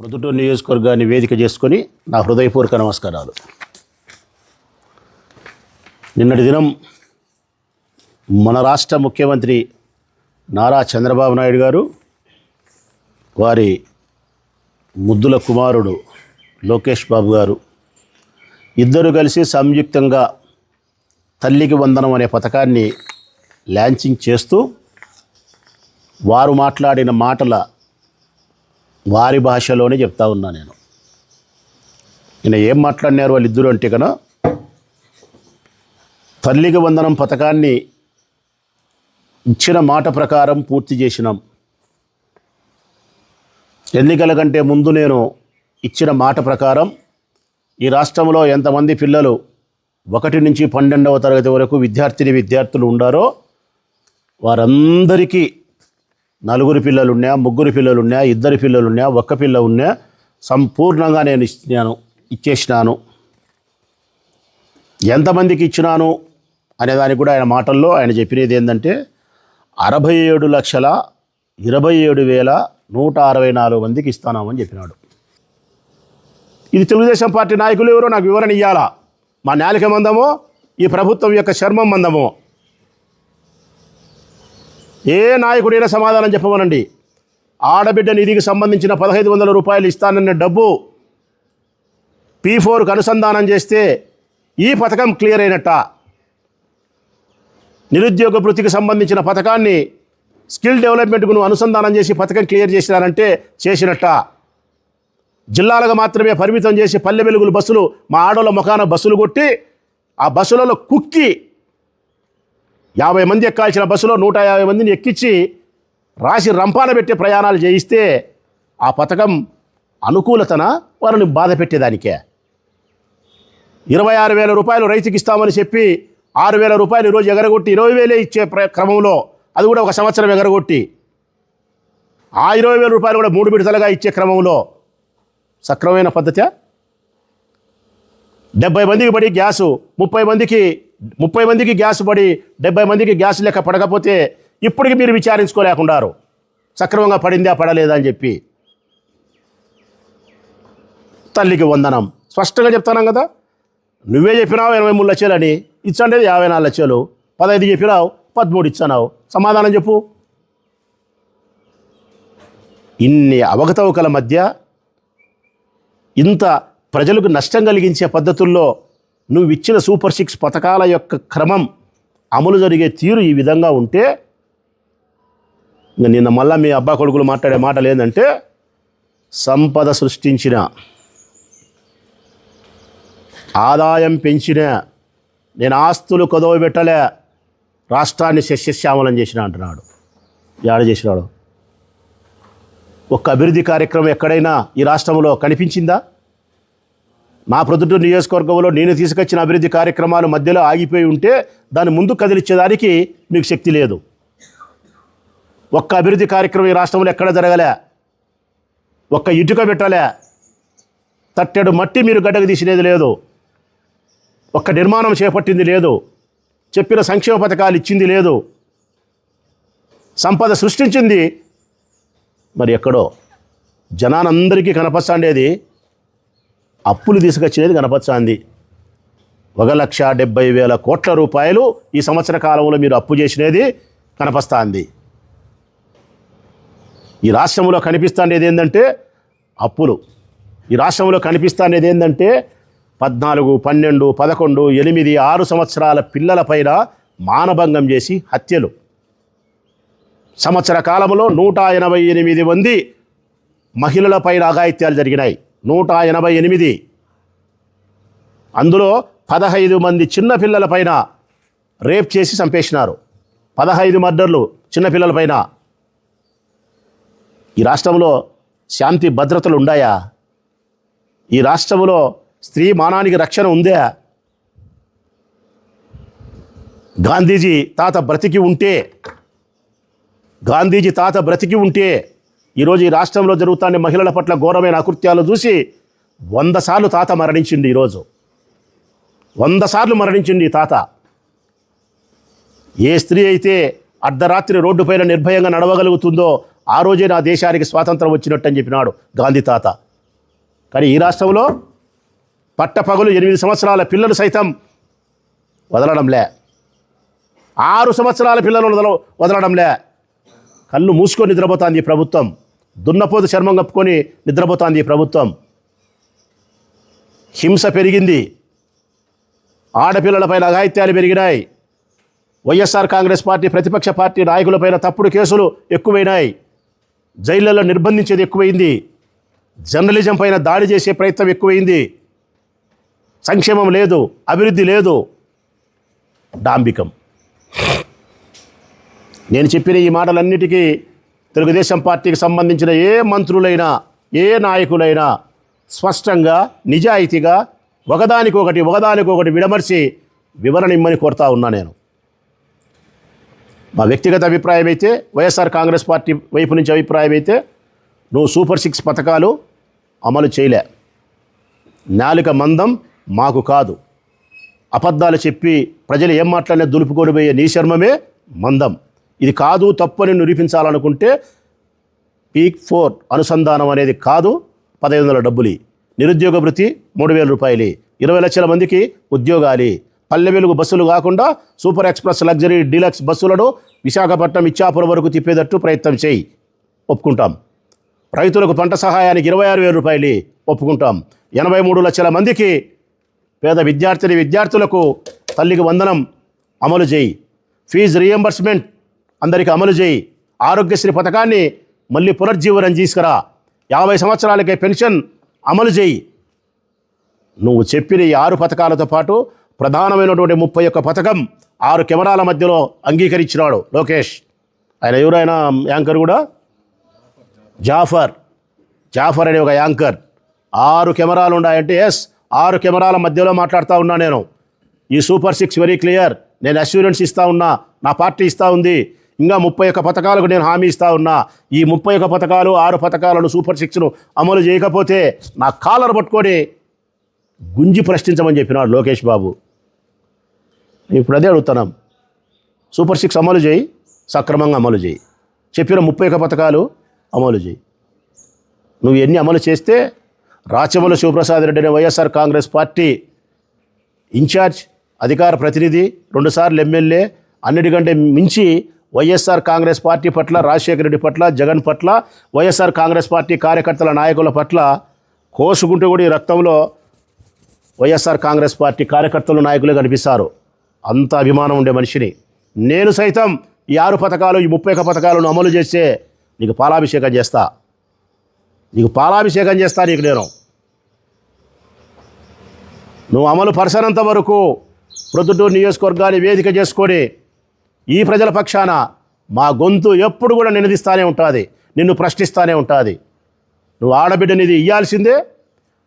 ప్రొద్దుటూరు నియోజకవర్గాన్ని వేదిక చేసుకొని నా హృదయపూర్వక నమస్కారాలు. నిన్నటి దినం మన రాష్ట్ర ముఖ్యమంత్రి నారా చంద్రబాబు నాయుడు గారు వారి ముద్దుల కుమారుడు లోకేష్ బాబు గారు ఇద్దరు కలిసి సంయుక్తంగా తల్లికి వందనం అనే పథకాన్ని లాంచింగ్ చేస్తూ వారు మాట్లాడిన మాటల వారి భాషలోనే చెప్తా ఉన్నా నేను. నేను ఏం మాట్లాడినారు వాళ్ళిద్దరు అంటే కన తల్లికి వందనం పథకాన్ని ఇచ్చిన మాట ప్రకారం పూర్తి చేసినాం. ఎన్నికల కంటే ముందు నేను ఇచ్చిన మాట ప్రకారం ఈ రాష్ట్రంలో ఎంతమంది పిల్లలు ఒకటి నుంచి పన్నెండవ తరగతి వరకు విద్యార్థిని విద్యార్థులు ఉండారో వారందరికీ నలుగురు పిల్లలున్నా ముగ్గురు పిల్లలున్నా ఇద్దరు పిల్లలున్నా ఒక్క పిల్ల ఉన్నా సంపూర్ణంగా నేను ఇచ్చినాను ఇచ్చేసినాను. ఎంతమందికి ఇచ్చినాను అనేదానికి కూడా ఆయన మాటల్లో ఆయన చెప్పినది ఏంటంటే అరవై ఏడు లక్షల ఇరవై ఏడు వేల నూట అరవై నాలుగు మందికి ఇస్తానామని చెప్పినాడు. ఇది తెలుగుదేశం పార్టీ నాయకులు ఎవరో నాకు వివరణ ఇవ్వాలా మా నాలిక మందమో ఈ ప్రభుత్వం యొక్క చర్మం మందమో? ఏ నాయకుడైనా సమాధానం చెప్పమనండి. ఆడబిడ్డ నిధికి సంబంధించిన పదహైదు వందల రూపాయలు ఇస్తానన్న డబ్బు పీ ఫోర్కు అనుసంధానం చేస్తే ఈ పథకం క్లియర్ అయినట్ట. నిరుద్యోగ వృత్తికి సంబంధించిన పథకాన్ని స్కిల్ డెవలప్మెంట్కు నువ్వు అనుసంధానం చేసి పథకం క్లియర్ చేసినారంటే చేసినట్ట. జిల్లాలకు మాత్రమే పరిమితం చేసి పల్లె వెలుగులు బస్సులు మా ఆడోళ్ళ ముఖాన బస్సులు కొట్టి ఆ బస్సులలో కుక్కి యాభై మంది ఎక్కాల్సిన బస్సులో నూట యాభై మందిని ఎక్కించి రాసి రంపాన పెట్టే ప్రయాణాలు చేయిస్తే ఆ పథకం అనుకూలతన? వారిని బాధ పెట్టేదానికే. ఇరవై ఆరు వేల రూపాయలు రైతుకి ఇస్తామని చెప్పి ఆరు వేల రూపాయలు ఈరోజు ఎగరగొట్టి ఇరవై వేలే ఇచ్చే ప్ర క్రమంలో అది కూడా ఒక సంవత్సరం ఎగరగొట్టి ఆ ఇరవై వేల రూపాయలు కూడా మూడు విడతలుగా ఇచ్చే క్రమంలో సక్రమమైన పద్ధతి? డెబ్బై మందికి పడి గ్యాసు ముప్పై మందికి ముప్పై మందికి గ్యాస్ పడి డెబ్బై మందికి గ్యాస్ లెక్క పడకపోతే ఇప్పటికి మీరు విచారించుకోలేకున్నారు సక్రమంగా పడిందా పడలేదా అని చెప్పి. తల్లికి వందనం. స్పష్టంగా చెప్తాను కదా? నువ్వే చెప్పినావు ఎనభై మూడు లక్షలని ఇచ్చండేది యాభై నాలుగు లక్షలు. పదహైదు చెప్పినావు పదమూడు ఇచ్చానావు. సమాధానం చెప్పు. ఇన్ని అవకతవకల మధ్య ఇంత ప్రజలకు నష్టం కలిగించే పద్ధతుల్లో నువ్వు ఇచ్చిన సూపర్ సిక్స్ పథకాల యొక్క క్రమం అమలు జరిగే తీరు ఈ విధంగా ఉంటే నిన్న మళ్ళా మీ అబ్బా కొడుకులు మాట్లాడే మాటలు ఏంటంటే సంపద సృష్టించిన ఆదాయం పెంచిన నేను ఆస్తులు కొదవ పెట్టలే రాష్ట్రాన్ని శస్యశ్యామలం చేసిన అంటున్నాడు. యాడ చేసినాడు? ఒక్క అభివృద్ధి కార్యక్రమం ఎక్కడైనా ఈ రాష్ట్రంలో కనిపించిందా? నా ప్రొద్దుటూరు నియోజకవర్గంలో నేను తీసుకొచ్చిన అభివృద్ధి కార్యక్రమాలు మధ్యలో ఆగిపోయి ఉంటే దాన్ని ముందు కదిలిచ్చేదానికి మీకు శక్తి లేదు. ఒక్క అభివృద్ధి కార్యక్రమం ఈ రాష్ట్రంలో ఎక్కడ జరగలే? ఒక్క ఇటుక పెట్టలే. తట్టెడు మట్టి మీరు గడ్డకు తీసినది లేదు. ఒక్క నిర్మాణం చేపట్టింది లేదు. చెప్పిన సంక్షేమ పథకాలు ఇచ్చింది లేదు. సంపద సృష్టించింది మరి ఎక్కడో? జనానందరికీ కనపస్తాండేది అప్పులు తీసుకొచ్చినది కనపచ్చాంది ఒక లక్ష డెబ్బై వేల కోట్ల రూపాయలు ఈ సంవత్సర కాలంలో మీరు అప్పు చేసినది కనపస్తాంది ఈ రాష్ట్రంలో కనిపిస్తానేది ఏంటంటే అప్పులు. ఈ రాష్ట్రంలో కనిపిస్తానేది ఏంటంటే పద్నాలుగు పన్నెండు పదకొండు ఎనిమిది ఆరు సంవత్సరాల పిల్లలపైన మానభంగం చేసి హత్యలు. సంవత్సర కాలంలో నూట ఎనభై ఎనిమిది మంది మహిళలపైన అఘాయిత్యాలు జరిగినాయి. నూట ఎనభై ఎనిమిది. అందులో పదహైదు మంది చిన్నపిల్లలపైన రేప్ చేసి చంపేసినారు. పదహైదు మర్డర్లు చిన్నపిల్లలపైన ఈ రాష్ట్రంలో శాంతి భద్రతలు ఉండాయా? ఈ రాష్ట్రంలో స్త్రీ మానానికి రక్షణ ఉందా? గాంధీజీ తాత బ్రతికి ఉంటే గాంధీజీ తాత బ్రతికి ఉంటే ఈరోజు ఈ రాష్ట్రంలో జరుగుతున్న మహిళల పట్ల ఘోరమైన అకృత్యాలు చూసి వంద సార్లు తాత మరణించింది ఈరోజు వంద సార్లు మరణించింది తాత. ఏ స్త్రీ అయితే అర్ధరాత్రి రోడ్డుపైన నిర్భయంగా నడవగలుగుతుందో ఆ రోజే నా దేశానికి స్వాతంత్రం వచ్చినట్టు అని చెప్పినాడు గాంధీ తాత. కానీ ఈ రాష్ట్రంలో పట్టపగలు ఎనిమిది సంవత్సరాల పిల్లలు సైతం వదలడంలే ఆరు సంవత్సరాల పిల్లలు వదల వదలడంలే కళ్ళు మూసుకొని నిద్రపోతాంది ప్రభుత్వం. దున్నపోతు చర్మం కప్పుకొని నిద్రపోతాంది ప్రభుత్వం. హింస పెరిగింది. ఆడపిల్లలపైన అఘాయిత్యాలు పెరిగినాయి. వైఎస్ఆర్ కాంగ్రెస్ పార్టీ ప్రతిపక్ష పార్టీ నాయకులపైన తప్పుడు కేసులు ఎక్కువైనాయి. జైళ్ళలో నిర్బంధించేది ఎక్కువైంది. జర్నలిజం పైన దాడి చేసే ప్రయత్నం ఎక్కువైంది. సంక్షేమం లేదు అభివృద్ధి లేదు. డాంబికం. నేను చెప్పిన ఈ మాటలన్నిటికీ తెలుగుదేశం పార్టీకి సంబంధించిన ఏ మంత్రులైనా ఏ నాయకులైనా స్పష్టంగా నిజాయితీగా ఒకదానికొకటి ఒకదానికొకటి విడమర్చి వివరణ ఇమ్మని కోరుతా ఉన్నా నేను. మా వ్యక్తిగత అభిప్రాయం అయితే వైఎస్ఆర్ కాంగ్రెస్ పార్టీ వైపు నుంచి అభిప్రాయం అయితే నువ్వు సూపర్ సిక్స్ పథకాలు అమలు చేయలే. నాలుక మందం మాకు కాదు. అబద్ధాలు చెప్పి ప్రజలు ఏం మాట్లాడినా దులుపుకొని పోయే నీ శర్మమే మందం. ఇది కాదు తప్పు అని నిరూపించాలనుకుంటే పీక్ ఫోర్ అనుసంధానం అనేది కాదు పదహైదు వందల డబ్బులు. నిరుద్యోగ వృత్తి మూడు వేల రూపాయలు. ఇరవై లక్షల మందికి ఉద్యోగాలు. పల్లె వెలుగు బస్సులు కాకుండా సూపర్ ఎక్స్ప్రెస్ లగ్జరీ డీలక్స్ బస్సులను విశాఖపట్నం ఇచ్చాపురం వరకు తిప్పేటట్టు ప్రయత్నం చేయి. ఒప్పుకుంటాం. రైతులకు పంట సహాయానికి ఇరవై ఆరు వేల రూపాయలు. ఒప్పుకుంటాం. ఎనభై మూడు లక్షల మందికి పేద విద్యార్థిని విద్యార్థులకు తల్లికి వందనం అమలు చేయి. ఫీజు రియంబర్స్మెంట్ అందరికీ అమలు చేయి. ఆరోగ్యశ్రీ పథకాన్ని మళ్ళీ పునర్జీవనం తీసుకురా. యాభై సంవత్సరాలకే పెన్షన్ అమలు చేయి. నువ్వు చెప్పిన ఈ ఆరు పథకాలతో పాటు ప్రధానమైనటువంటి ముప్పై ఒక్క పథకం ఆరు కెమెరాల మధ్యలో అంగీకరించినాడు లోకేష్. ఆయన ఎవరైనా యాంకర్ కూడా? జాఫర్. జాఫర్ అనే ఒక యాంకర్. ఆరు కెమెరాలు ఉన్నాయంటే ఎస్ ఆరు కెమెరాల మధ్యలో మాట్లాడుతూ ఉన్నా నేను. ఈ సూపర్ సిక్స్ వెరీ క్లియర్. నేను అష్యూరెన్స్ ఇస్తా ఉన్నా నా పార్టీ ఇస్తా ఉంది. ఇంకా ముప్పై ఒక్క పథకాలకు నేను హామీ ఇస్తా ఉన్నా. ఈ ముప్పై ఒక్క పథకాలు ఆరు పథకాలను సూపర్ సిక్స్ను అమలు చేయకపోతే నా కాలర్ పట్టుకొని గుంజి ప్రశ్నించమని చెప్పినాడు లోకేష్ బాబు. ఇప్పుడు అదే అడుగుతున్నాం. సూపర్ సిక్స్ అమలు చేయి సక్రమంగా అమలు చేయి. చెప్పిన ముప్పై ఒక్క పథకాలు అమలు చేయి. నువ్వు ఎన్ని అమలు చేస్తే రాచమల్లి శివప్రసాద్ రెడ్డి అనే వైఎస్ఆర్ కాంగ్రెస్ పార్టీ ఇన్ఛార్జ్ అధికార ప్రతినిధి రెండుసార్లు ఎమ్మెల్యే అన్నిటికంటే మించి వైఎస్ఆర్ కాంగ్రెస్ పార్టీ పట్ల రాజశేఖర రెడ్డి పట్ల జగన్ పట్ల వైఎస్ఆర్ కాంగ్రెస్ పార్టీ కార్యకర్తల నాయకుల పట్ల కోసుకుంటూ కూడా ఈ రక్తంలో వైఎస్ఆర్ కాంగ్రెస్ పార్టీ కార్యకర్తలు నాయకులే కనిపిస్తారు. అంత అభిమానం ఉండే మనిషిని. నేను సైతం ఈ ఆరు పథకాలు ఈ ముప్పై ఒక్క పథకాలను అమలు చేస్తే నీకు పాలాభిషేకం చేస్తా. నీకు పాలాభిషేకం చేస్తా నీకు నేను. నువ్వు అమలు పరచనంత వరకు ప్రొద్దుటూరు నియోజకవర్గాన్ని వేదిక చేసుకొని ఈ ప్రజల పక్షాన మా గొంతు ఎప్పుడు కూడా నినదిస్తానే ఉంటుంది నిన్ను ప్రశ్నిస్తానే ఉంటుంది. నువ్వు ఆడబిడ్డనిది ఇవ్వాల్సిందే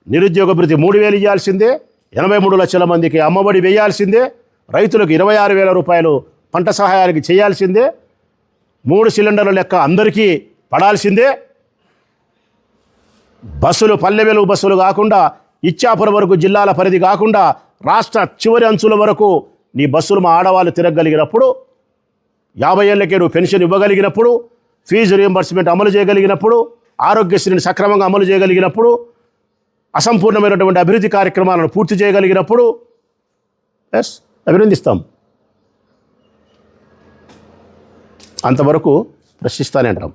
నిరుద్యోగ భృతి మూడు వేలు ఇవ్వాల్సిందే ఎనభై మూడు లక్షల మందికి అమ్మఒడి వేయాల్సిందే రైతులకు ఇరవై ఆరు వేల రూపాయలు పంట సహాయానికి చేయాల్సిందే మూడు సిలిండర్ల లెక్క అందరికీ పడాల్సిందే. బస్సులు పల్లె వెలుగు బస్సులు కాకుండా ఇచ్చాపురం వరకు జిల్లాల పరిధి కాకుండా రాష్ట్ర చివరి అంచుల వరకు నీ బస్సులు మా ఆడవాళ్ళు తిరగగలిగినప్పుడు యాభై ఏళ్ళకే నువ్వు పెన్షన్ ఇవ్వగలిగినప్పుడు ఫీజు రియంబర్స్మెంట్ అమలు చేయగలిగినప్పుడు ఆరోగ్యశ్రీని సక్రమంగా అమలు చేయగలిగినప్పుడు అసంపూర్ణమైనటువంటి అభివృద్ధి కార్యక్రమాలను పూర్తి చేయగలిగినప్పుడు ఎస్ అభినందిస్తాం. అంతవరకు ప్రశ్నిస్తానే అంటాం.